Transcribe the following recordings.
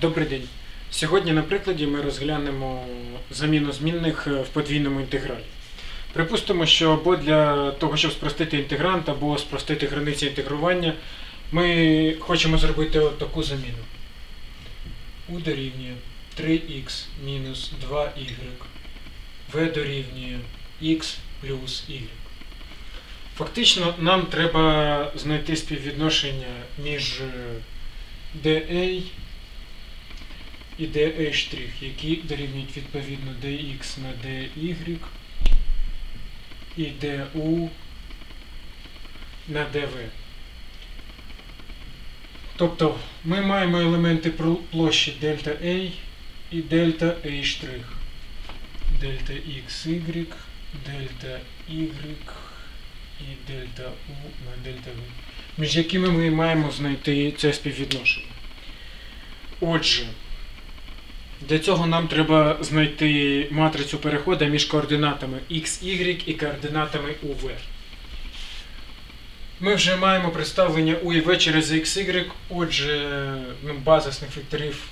Добрий день. Сьогодні на прикладі ми розглянемо заміну змінних е, в подвійному інтегралі. Припустимо, що або для того, щоб спростити інтегрант, або спростити границі інтегрування, ми хочемо зробити от таку заміну. U дорівнює 3х мінус 2y. v дорівнює x плюс y. Фактично, нам треба знайти співвідношення між е, dA і dA', які дорівнюють відповідно dx на dy і du на dv. Тобто ми маємо елементи площі дельта A і дельта A'. Дельта xy, дельта y і дельта u на дельта v, між якими ми маємо знайти це співвідношення. Отже, для цього нам треба знайти матрицю переходу між координатами x, y і координатами uv. Ми вже маємо представлення u і v через x, y, отже, ну, базисних векторів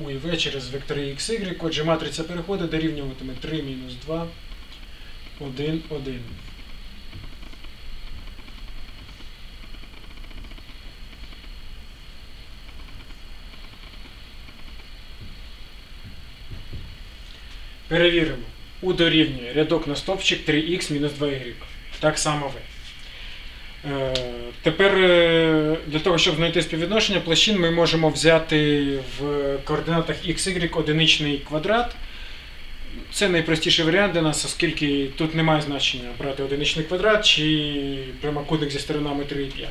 u і v через вектори x, y, отже, матриця переходу дорівнюватиме 3 мінус 2, 1, 1. Перевіримо. У дорівнює рядок на стовпчик 3х мінус 2y. Так само v. Е, Тепер е, для того, щоб знайти співвідношення площин, ми можемо взяти в координатах x, y одиничний квадрат. Це найпростіший варіант для нас, оскільки тут немає значення брати одиничний квадрат чи прямокутник зі сторонами 3 і 5.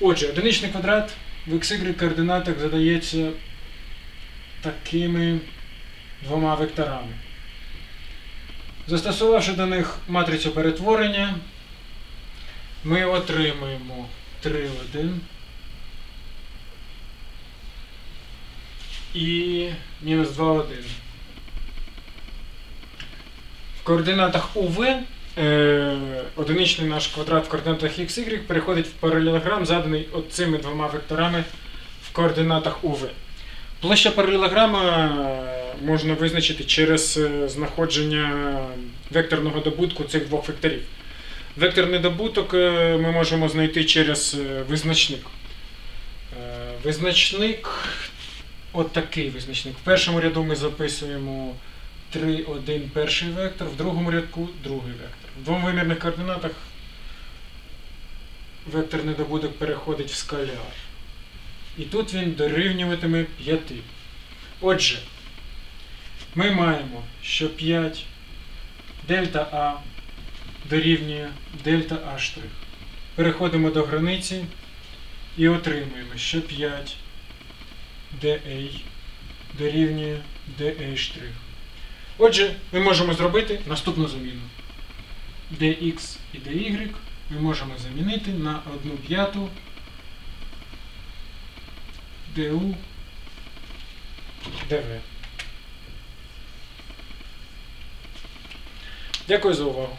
Отже, одиничний квадрат в xy координатах задається такими двома векторами. Застосувавши до них матрицю перетворення, ми отримаємо 3, 1 і мінус 2, 1. В координатах УВ е, одиничний наш квадрат в координатах XY переходить в паралелограм, заданий цими двома векторами в координатах УВ. Площа паралелограма можна визначити через е, знаходження векторного добутку цих двох векторів. Векторний добуток е, ми можемо знайти через е, визначник. Визначник, от такий визначник. В першому ряду ми записуємо 3, 1 перший вектор, в другому рядку другий вектор. В двомовимірних координатах векторний добуток переходить в скаляр. І тут він дорівнюватиме 5. Отже, ми маємо, що 5 дельта А дорівнює дельта А'. Переходимо до границі і отримуємо, що 5 dA дорівнює dA'. Отже, ми можемо зробити наступну заміну. dx і dy ми можемо замінити на 1 п'яту du dv. Дякую за увагу.